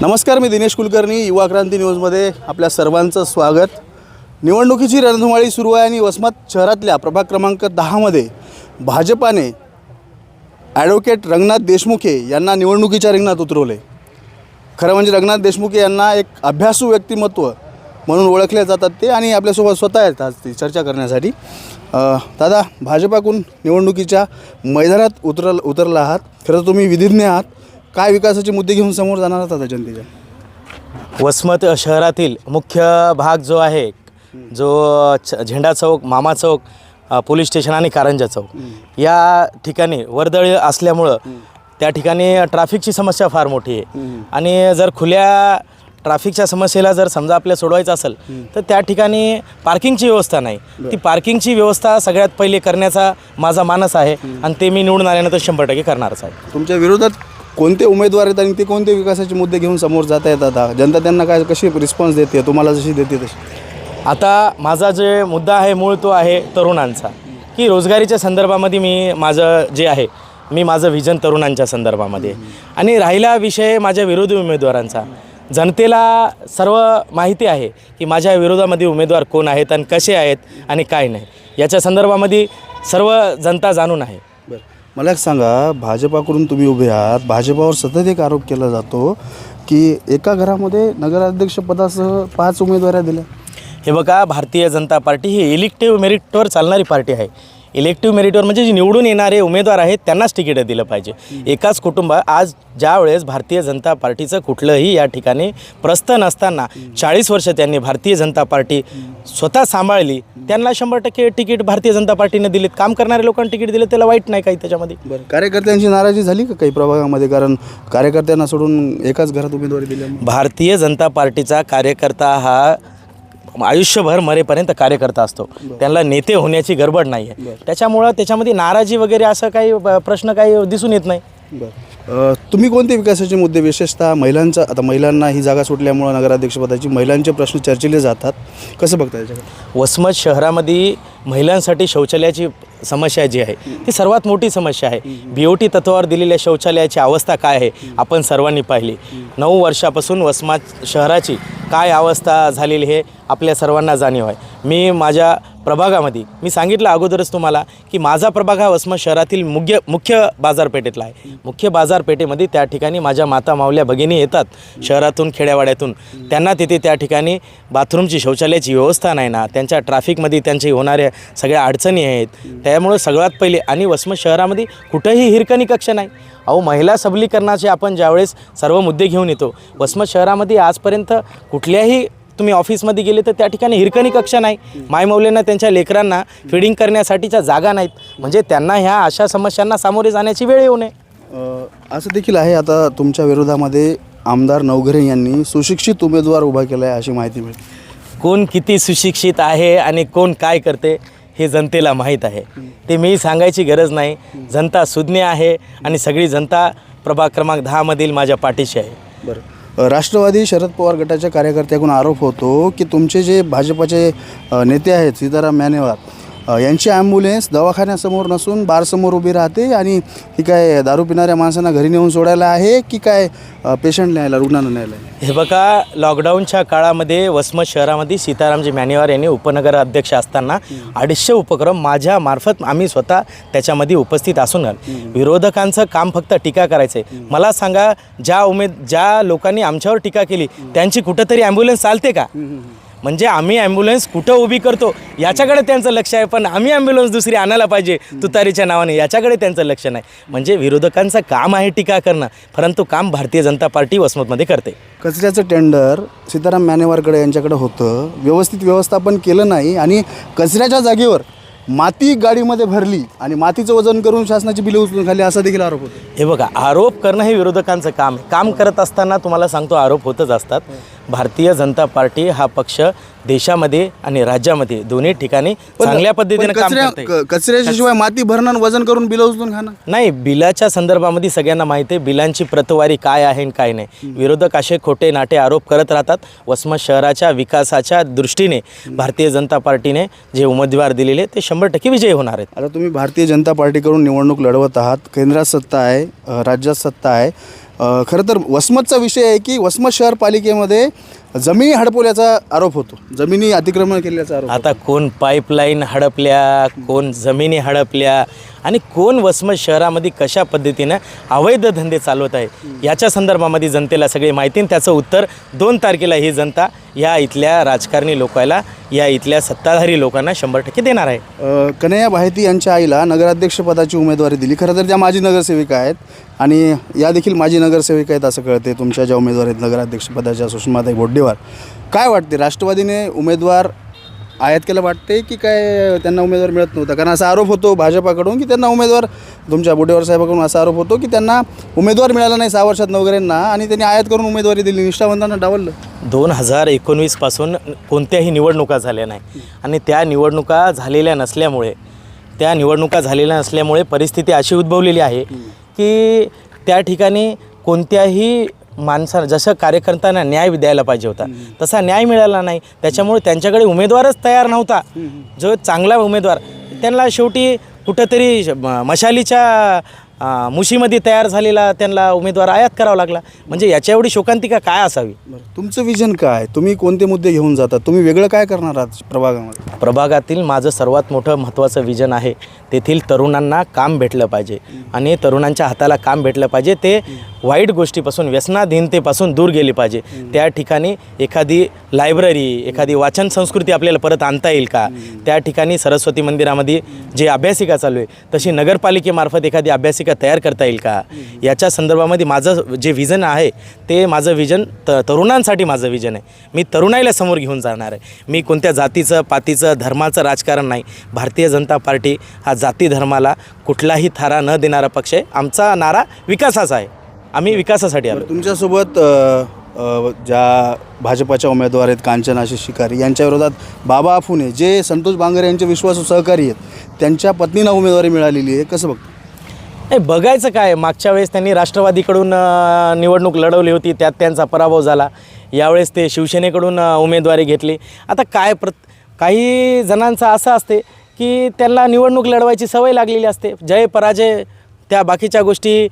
नमस्कार मी दिनेश कुलकर्णी युवा क्रांती न्यूजमध्ये आपल्या सर्वांचं स्वागत. निवडणुकीची रणधुमाळी सुरू आहे आणि वसमत शहरातल्या प्रभाग क्रमांक दहामध्ये भाजपाने ॲडव्होकेट रंगनाथ देशमुखे यांना निवडणुकीच्या रिंगणात उतरवले. खरं म्हणजे रंगनाथ देशमुखे यांना एक अभ्यासू व्यक्तिमत्व म्हणून ओळखले जातात ते आणि आपल्यासोबत स्वतः येतात ती चर्चा करण्यासाठी. दादा भाजपाकडून निवडणुकीच्या मैदानात उतरल उतरला आहात. खरं तुम्ही विधिज्ञ आहात. काय विकासाचे मुद्दे घेऊन समोर जाणार आहात आता जनतेच्या? वसमत शहरातील मुख्य भाग जो आहे जो छ- झेंडा चौक मामा चौक अ, पोलीस स्टेशन आणि कारंजा चौक या ठिकाणी वर्दळ असल्यामुळं त्या ठिकाणी ट्रॅफिकची समस्या फार मोठी आहे. आणि जर खुल्या ट्रॅफिकच्या समस्येला जर समजा आपल्याला सोडवायचं असेल तर त्या ठिकाणी पार्किंगची व्यवस्था नाही. ती पार्किंगची व्यवस्था सगळ्यात पहिले करण्याचा माझा मानस आहे आणि ते मी निवडून आल्यानंतर शंभर टक्के करणारच आहे. तुमच्या विरोधात कोणते उमेदवार आहेत आणि ते कोणते विकासाचे मुद्दे घेऊन समोर जात आहेत आता? जनता त्यांना काय कशी रिस्पॉन्स देते? तुम्हाला जशी देते तशी. आता माझा जे मुद्दा आहे मूळ तो आहे तरुणांचा. की रोजगारीच्या संदर्भामध्ये मी माझं जे आहे मी माझं व्हिजन तरुणांच्या संदर्भामध्ये. आणि राहिला विषय माझ्या विरोधी उमेदवारांचा. जनतेला सर्व माहिती आहे की माझ्या विरोधामध्ये उमेदवार कोण आहेत आणि कसे आहेत आणि काय नाही. याच्या संदर्भामध्ये सर्व जनता जाणून आहे. मला एक सांगा भाजपाकडून तुम्ही उभे आहात. भाजपावर सतत एक आरोप केला जातो की एका घरामध्ये नगराध्यक्षपदासह पाच उमेदवाऱ्या दिल्या. हे बघा भारतीय जनता पार्टी ही इलेक्टिव्ह मेरिटवर चालणारी पार्टी आहे. इलेक्टिव्ह मेरिटवर म्हणजे जे निवडून येणारे उमेदवार आहेत त्यांनाच तिकीट दिलं पाहिजे. एकाच कुटुंब आज ज्या वेळेस भारतीय जनता पार्टीचं कुठलंही या ठिकाणी प्रस्थ नसताना चाळीस वर्ष त्यांनी भारतीय जनता पार्टी स्वतः सांभाळली त्यांना शंभर टक्के तिकीट भारतीय जनता पार्टीने दिलीत. काम करणाऱ्या लोकांना तिकीट दिलं त्याला वाईट नाही काही त्याच्यामध्ये. बरं कार्यकर्त्यांची नाराजी झाली का काही प्रभागामध्ये? कारण कार्यकर्त्यांना सोडून एकाच घरात उमेदवारी दिल्यामुळे. भारतीय जनता पार्टीचा कार्यकर्ता हा आयुष्यभर मरेपर्यंत कार्यकर्ता असतो. त्यांना नेते होण्याची गडबड नाही आहे त्याच्यामुळं त्याच्यामध्ये नाराजी वगैरे असं काही प्रश्न काही दिसून येत नाही. बरं. तुम्ही कोणते विकासाचे मुद्दे विशेषतः महिलांचा आता महिलांना ही जागा सुटल्यामुळं नगराध्यक्षपदाची महिलांचे प्रश्न चर्चेले जातात. कसं बघता वसमत शहरामध्ये महिलांसाठी शौचालयाची समस्या जी आहे ती सर्वात मोठी समस्या आहे. बी ओ टी तत्वावर दिलेल्या शौचालयाची अवस्था काय आहे आपण सर्वांनी पाहिली. नऊ वर्षापासून वसमात शहराची काय अवस्था झालेली हे आपल्या सर्वांना जाणीव आहे. मी माझ्या प्रभागामध्ये मी सांगितलं अगोदरच तुम्हाला की माझा प्रभाग हा वसमत शहरातील मुख्य मुख्य बाजारपेठेतला आहे. मुख्य बाजारपेठेमध्ये त्या ठिकाणी माझ्या माता मावल्या भगिनी येतात शहरातून खेड्यावाड्यातून. त्यांना तिथे त्या ठिकाणी बाथरूमची शौचालयाची व्यवस्था नाही ना त्यांच्या ट्रॅफिकमध्ये त्यांची होणाऱ्या सगळ्या अडचणी आहेत. त्यामुळं सगळ्यात पहिले आणि वसमत शहरामध्ये कुठंही हिरकणी कक्ष नाही. अहो महिला सबलीकरणाचे आपण ज्यावेळेस सर्व मुद्दे घेऊन येतो वसमत शहरामध्ये आजपर्यंत कुठल्याही तुम्ही ऑफिसमध्ये गेले तर त्या ठिकाणी हिरकणी कक्ष नाही. मायमौल्यांना त्यांच्या लेकरांना फिडिंग करण्यासाठीच्या जागा नाहीत. म्हणजे त्यांना ह्या अशा समस्यांना सामोरे जाण्याची वेळ येऊ नये. असं देखील आहे. आता तुमच्या विरोधामध्ये आमदार नवघरे यांनी सुशिक्षित उमेदवार उभा केला आहे अशी माहिती मिळते. कोण किती सुशिक्षित आहे आणि कोण काय करते हे जनतेला माहीत आहे. ते मी सांगायची गरज नाही. जनता सुज्ञ आहे आणि सगळी जनता प्रभाग क्रमांक दहामधील माझ्या पाठीशी आहे. बरं. राष्ट्रवादी शरद पवार गटाच्या कार्यकर्त्याकडून आरोप होतो की तुमचे जे भाजपाचे नेते आहेत सीताराम मानेवार यांची ॲम्ब्युलन्स दवाखान्यासमोर नसून बारसमोर उभी राहते आणि ही काय दारू पिणाऱ्या माणसांना घरी नेऊन सोडायला आहे की काय पेशंट न्यायला रुग्णांना न्यायला आहे? हे बघा लॉकडाऊनच्या काळामध्ये वसमत शहरामध्ये सीतारामजी मॅनेवार यांनी उपनगर अध्यक्ष असताना अडीचशे उपक्रम माझ्या मार्फत आम्ही स्वतः त्याच्यामध्ये उपस्थित असून विरोधकांचं काम फक्त टीका करायचं आहे मला सांगा ज्या उमेद ज्या लोकांनी आमच्यावर टीका केली त्यांची कुठंतरी ॲम्ब्युलन्स चालते का? म्हणजे आम्ही ॲम्ब्युलन्स कुठं उभी करतो? याच्याकडे त्यांचं लक्ष आहे पण आम्ही ॲम्ब्युलन्स दुसरी आणायला पाहिजे तुतारीच्या नावाने. याच्याकडे त्यांचं लक्ष नाही. म्हणजे विरोधकांचं काम आहे टीका करणं परंतु काम भारतीय जनता पार्टी वसमतमध्ये करते. कचऱ्याचं टेंडर सीताराम मानेवारकडे यांच्याकडे होतं व्यवस्थित व्यवस्थापन केलं नाही आणि कचऱ्याच्या जागेवर माती गाडीमध्ये भरली आणि मातीचं वजन करून शासनाची बिलं उचलून खाली असा देखील आरोप होतो. हे बघा आरोप करणं हे विरोधकांचं काम आहे. काम करत असताना तुम्हाला सांगतो आरोप होतच असतात. भारतीय जनता पार्टी हा पक्ष देशामध्ये आणि राज्यामध्ये दोन्ही ठिकाणी चांगल्या पद्धतीने काम करते कचऱ्याच्या शिवाय माती भरणं आणि वजन करून बिलं उचलून खाणं. नाही बिलाच्या संदर्भामध्ये सगळ्यांना माहिती आहे बिलांची प्रतवारी काय आहे आणि काय नाही. विरोधक असे खोटे नाटे आरोप करत राहतात. वसमत शहराच्या विकासाच्या दृष्टीने भारतीय जनता पार्टीने जे उमेदवार दिलेले ते शंभर टक्के विजयी होणार आहेत. आता तुम्ही भारतीय जनता पार्टीकडून निवडणूक लढवत आहात. केंद्रात सत्ता आहे अ, राज्यात सत्ता आहे. अ, खरं तर वसमतचा विषय आहे की वसमत शहर पालिकेमध्ये जमिनी हडपवल्याचा आरोप होतो. जमिनी अतिक्रमण केल्याचा आरोप आता कोण पाईपलाईन हडपल्या कोण जमिनी हडपल्या आणि कोण वसमत शहरामध्ये कशा पद्धतीनं अवैध धंदे चालवत आहे याच्या संदर्भामध्ये जनतेला सगळी माहिती आणि त्याचं उत्तर दोन तारखेला ही जनता या इथल्या राजकारणी लोकायला या इथल्या सत्ताधारी लोकांना शंभर टक्के देणार आहे. अ, कन्हैया भायती यांच्या आईला नगराध्यक्षपदाची उमेदवारी दिली. खरं तर त्या माजी नगरसेविका आहेत आणि या देखील माजी नगरसेविका आहेत असं कळते तुमच्या ज्या उमेदवार आहेत नगराध्यक्षपदाच्या सुषमाताई बोड्डेवार. काय वाटते राष्ट्रवादीने उमेदवार आयात केलं वाटते की काय त्यांना उमेदवार मिळत नव्हता? कारण असा आरोप होतो भाजपाकडून की त्यांना उमेदवार तुमच्या बोडेवार साहेबाकडून असा आरोप होतो की त्यांना उमेदवार मिळाला नाही सहा वर्षात नवकऱ्यांना आणि त्यांनी आयात करून उमेदवारी दिली. निष्ठावंतांना डावललं. दोन हजार एकोणवीसपासून कोणत्याही निवडणुका झाल्या नाही. आणि त्या निवडणुका झालेल्या नसल्यामुळे त्या निवडणुका झालेल्या नसल्यामुळे परिस्थिती अशी उद्भवलेली आहे की त्या ठिकाणी कोणत्याही माणसा जसं कार्यकर्त्यांना न्याय द्यायला पाहिजे होता. तसा न्याय मिळाला नाही. त्याच्यामुळे त्यांच्याकडे उमेदवारच तयार नव्हता. जो चांगला उमेदवार त्यांना शेवटी कुठंतरी मशालीच्या मुशीमध्ये तयार झालेला त्यांना उमेदवार आयात करावा लागला. म्हणजे याच्या एवढी शोकांतिका काय असावी? तुमचं विजन काय तुम्ही कोणते मुद्दे घेऊन जातात तुम्ही वेगळं काय करणार आहात प्रभागामध्ये? प्रभागातील माझं सर्वात मोठं महत्त्वाचं विजन आहे तेथील तरुणांना काम भेटलं पाहिजे. आणि तरुणांच्या हाताला काम भेटलं पाहिजे. ते वाईट गोष्टीपासून व्यसनाधीनतेपासून दूर गेले पाहिजे. त्या ठिकाणी एखादी लायब्ररी एखादी वाचन संस्कृती आपल्याला परत आणता येईल का? त्या ठिकाणी सरस्वती मंदिरामध्ये जे अभ्यासिका चालू आहे तशी नगरपालिकेमार्फत एखादी अभ्यासिका तयार करता येईल का? याच्या संदर्भामध्ये माझं जे विजन आहे ते माझं विजन त तरुणांसाठी माझं विजन आहे. मी तरुणाईला समोर घेऊन जाणार आहे. मी कोणत्या जातीचं पातीचं धर्माचं राजकारण नाही. भारतीय जनता पार्टी हा जाती धर्माला कुठलाही थारा न देणारा पक्ष आहे. आमचा नारा विकासाचा आहे. आम्ही विकासासाठी आलो. तुमच्यासोबत ज्या भाजपाच्या उमेदवार आहेत कांचन आशिष शिकारी यांच्या विरोधात बाबा फुने जे संतोष बांगरे यांचे विश्वासू सहकारी आहेत त्यांच्या पत्नीला उमेदवारी मिळालेली आहे कसं बघतो? नाही बघायचं काय मागच्या वेळेस त्यांनी राष्ट्रवादीकडून निवडणूक लढवली होती त्यात त्यांचा पराभव झाला. यावेळेस ते शिवसेनेकडून उमेदवारी घेतली. आता काय प्र काही जणांचं असं असते की त्यांना निवडणूक लढवायची सवय लागलेली असते. जय पराजय त्या बाकीच्या गोष्टी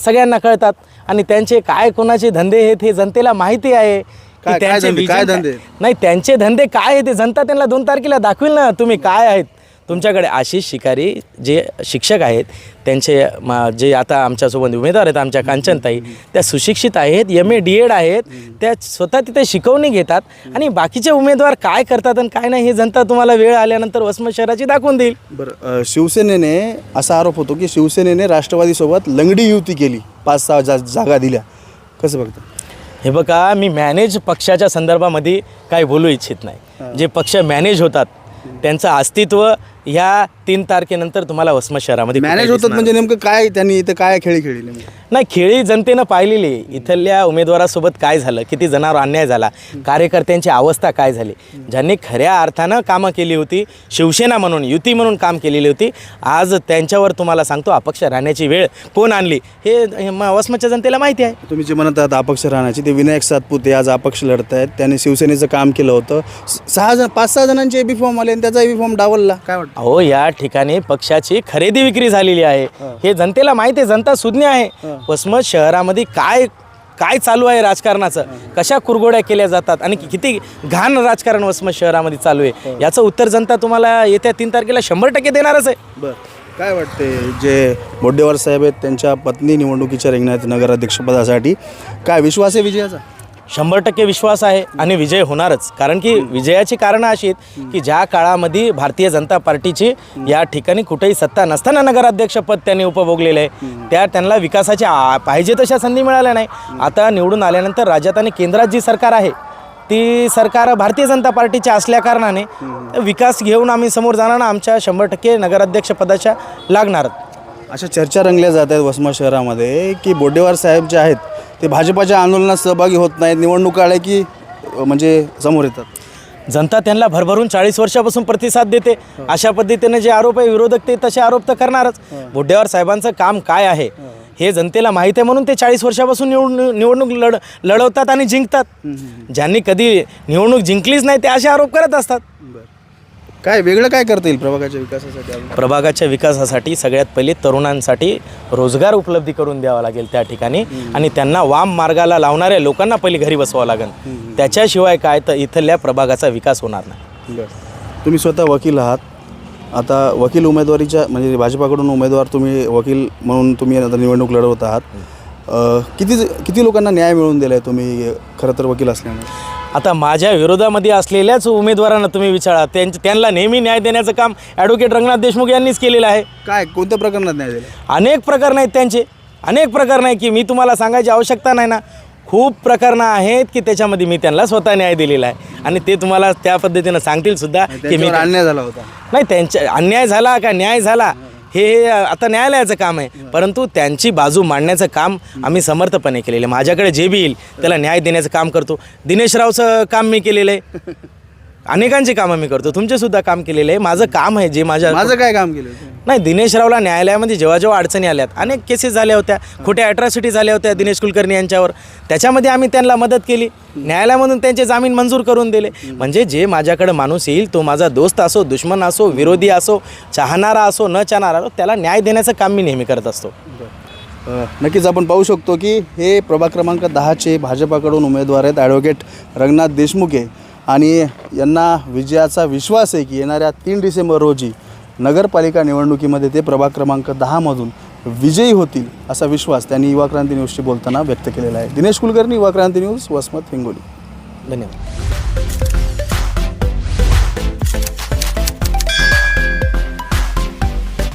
सगळ्यांना कळतात. आणि त्यांचे काय कोणाचे धंदे आहेत हे जनतेला माहिती आहे. की काय- त्यांचे धंदे? नाही त्यांचे धंदे काय आहे ते जनता त्यांना दोन तारखेला दाखवेल ना तुम्ही काय आहेत? तुमच्याकडे आशिष शिकारी जे शिक्षक आहेत त्यांचे म- जे आता आमच्यासोबत उमेदवार आहेत आमच्या कांचनताई त्या सुशिक्षित आहेत एम ए डी एड आहेत त्या स्वतः तिथे शिकवणी घेतात आणि बाकीचे उमेदवार काय करतात आणि काय नाही हे जनता तुम्हाला वेळ आल्यानंतर वसमत शहराची दाखवून देईल. बरं शिवसेनेने असा आरोप होतो की शिवसेनेने राष्ट्रवादीसोबत लंगडी युती केली पाच सहा जा जागा दिल्या. कसं बघतो? हे बघा मी मॅनेज पक्षाच्या संदर्भामध्ये काय बोलू इच्छित नाही. जे पक्ष मॅनेज होतात त्यांचं अस्तित्व ह्या तीन तारखेनंतर तुम्हाला वसमत शहरामध्ये कुठेही मॅनेज होतात दिसणार म्हणजे नेमकं काय त्यांनी इथं काय खेळी खेळली नेमकी? नाही खेळी जनतेनं पाहिलेली. इथल्या उमेदवारासोबत काय झालं किती जणांवर अन्याय झाला कार्यकर्त्यांची अवस्था काय झाली. ज्यांनी खऱ्या अर्थानं कामं केली होती शिवसेना म्हणून युती म्हणून काम केलेली होती आज त्यांच्यावर तुम्हाला सांगतो अपक्ष राहण्याची वेळ कोण आणली? हे हे म- वसमतच्या जनतेला माहिती आहे. तुम्ही जे म्हणत आहात अपक्ष राहण्याची ते विनायक सातपुते आज अपक्ष लढत आहेत. त्यांनी शिवसेनेचं काम केलं होतं. स- सहा जण पाच सहा जणांचे बी फॉर्म आले आणि त्याचा बी फॉर्म डावलला. काय वाटतं? अहो या ठिकाणी पक्षाची खरेदी विक्री झालेली आहे. हे. जनतेला माहिती आहे जनता सुज्ञ आहे. वसमत शहरामध्ये काय काय चालू आहे राजकारणाचं? कशा कुरघोड्या केल्या जातात? आणि किती घाण राजकारण वसमत शहरामध्ये चालू आहे. याचं उत्तर जनता तुम्हाला येत्या तीन तारखेला शंभर टक्के देणारच आहे. बरं. काय वाटते जे बोड्डेवार साहेब आहेत त्यांच्या पत्नी निवडणुकीच्या रिंगणात नगराध्यक्षपदासाठी काय विश्वास आहे विजयाचा? शंभर टक्के विश्वास आहे आणि विजय होणारच. कारण की विजयाची कारणं अशी आहेत की ज्या काळामध्ये भारतीय जनता पार्टीची या ठिकाणी कुठेही सत्ता नसताना नगराध्यक्षपद त्यांनी उपभोगलेलं आहे. त्या त्यांना विकासाची आ- पाहिजे तशा संधी मिळाल्या नाही. आता निवडून आल्यानंतर राज्यात आणि केंद्रात जी सरकार आहे ती सरकार भारतीय जनता पार्टीच्या असल्या कारणाने विकास घेऊन आम्ही समोर जाणार आमच्या शंभर टक्के नगराध्यक्षपदाच्या लागणारच अशा चर्चा रंगल्या जात आहेत वसमत शहरामध्ये की बोड्डेवार साहेब जे आहेत ते भाजपाच्या आंदोलनात सहभागी होत नाहीत. निवडणूक आल्या की म्हणजे समोर येतात. जनता त्यांना भरभरून चाळीस वर्षापासून प्रतिसाद देते. अशा पद्धतीने जे आरोप आहे विरोधक ते तसे आरोप तर करणारच. बोड्डेवार साहेबांचं काम काय आहे हे. जनतेला माहीत आहे म्हणून ते चाळीस वर्षापासून निवडणूक निवडणूक लढ लढवतात आणि जिंकतात. ज्यांनी कधी निवडणूक जिंकलीच नाही ते असे आरोप करत असतात. काय वेगळं काय करता येईल प्रभागाच्या विकासासाठी? प्रभागाच्या विकासासाठी सगळ्यात पहिले तरुणांसाठी रोजगार उपलब्धी करून द्यावा लागेल त्या ठिकाणी. आणि त्यांना वाम मार्गाला लावणाऱ्या लोकांना पहिले घरी बसवावं लागेल. त्याच्याशिवाय काय तर इथल्या प्रभागाचा विकास होणार नाही. बरं. तुम्ही स्वतः वकील आहात. आता वकील उमेदवारीच्या म्हणजे भाजपाकडून उमेदवार तुम्ही वकील म्हणून तुम्ही आता निवडणूक लढवत आहात. अ, किती किती लोकांना न्याय मिळवून दिला आहे तुम्ही? खरं तर वकील असल्यामुळे. आता माझ्या विरोधामध्ये असलेल्याच उमेदवारांना तुम्ही विचारा. त्यांच्या त्यांना नेहमी न्याय देण्याचं काम ॲडव्होकेट रंगनाथ देशमुख यांनीच केलेलं आहे. काय? कोणत्या प्रकरणात न्याय दिला? अनेक प्रकरण आहेत त्यांचे. अनेक प्रकरण आहे की मी तुम्हाला सांगायची आवश्यकता नाही ना. खूप प्रकरणं आहेत की त्याच्यामध्ये मी त्यांना स्वतः न्याय दिलेला आहे. आणि ते तुम्हाला त्या पद्धतीनं सांगतील सुद्धा की मी त्यांच्यावर अन्याय झाला होता. नाही त्यांच्या अन्याय झाला का? न्याय झाला. हे आता न्यायालयाचं काम आहे. परंतु त्यांची बाजू मांडण्याचं काम आम्ही समर्थपणे केलेलं आहे. माझ्याकडे जे बी येईल त्याला न्याय देण्याचं काम करतो. दिनेश रावचं काम मी केलेलं आहे. अनेकांची कामं मी करतो. तुमचेसुद्धा काम केलेलं आहे. माझं काम आहे जे माझ्या माझं काय काम केलं? नाही दिनेश रावला न्यायालयामध्ये जेव्हा जेव्हा अडचणी आल्यात अनेक केसेस झाल्या होत्या. खोट्या अॅट्रॉसिटी झाल्या होत्या दिनेश कुलकर्णी यांच्यावर. त्याच्यामध्ये आम्ही त्यांना मदत केली. न्यायालयामधून त्यांचे जामीन मंजूर करून दिले. म्हणजे जे माझ्याकडे माणूस येईल तो माझा दोस्त असो दुश्मन असो विरोधी असो चाहणारा असो न चाहणारा असो त्याला न्याय देण्याचं काम मी नेहमी करत असतो. नक्कीच आपण पाहू शकतो की हे प्रभाग क्रमांक दहाचे भाजपाकडून उमेदवार आहेत. ॲडव्होकेट रंगनाथ देशमुख आहे. आणि यांना विजयाचा विश्वास आहे की येणाऱ्या तीन डिसेंबर रोजी नगरपालिका निवडणुकीमध्ये ते प्रभाग क्रमांक दहामधून विजयी होतील असा विश्वास त्यांनी युवा क्रांती न्यूजशी बोलताना व्यक्त केलेला आहे. दिनेश कुलकर्णी युवा क्रांती न्यूज वसमत हिंगोली. धन्यवाद.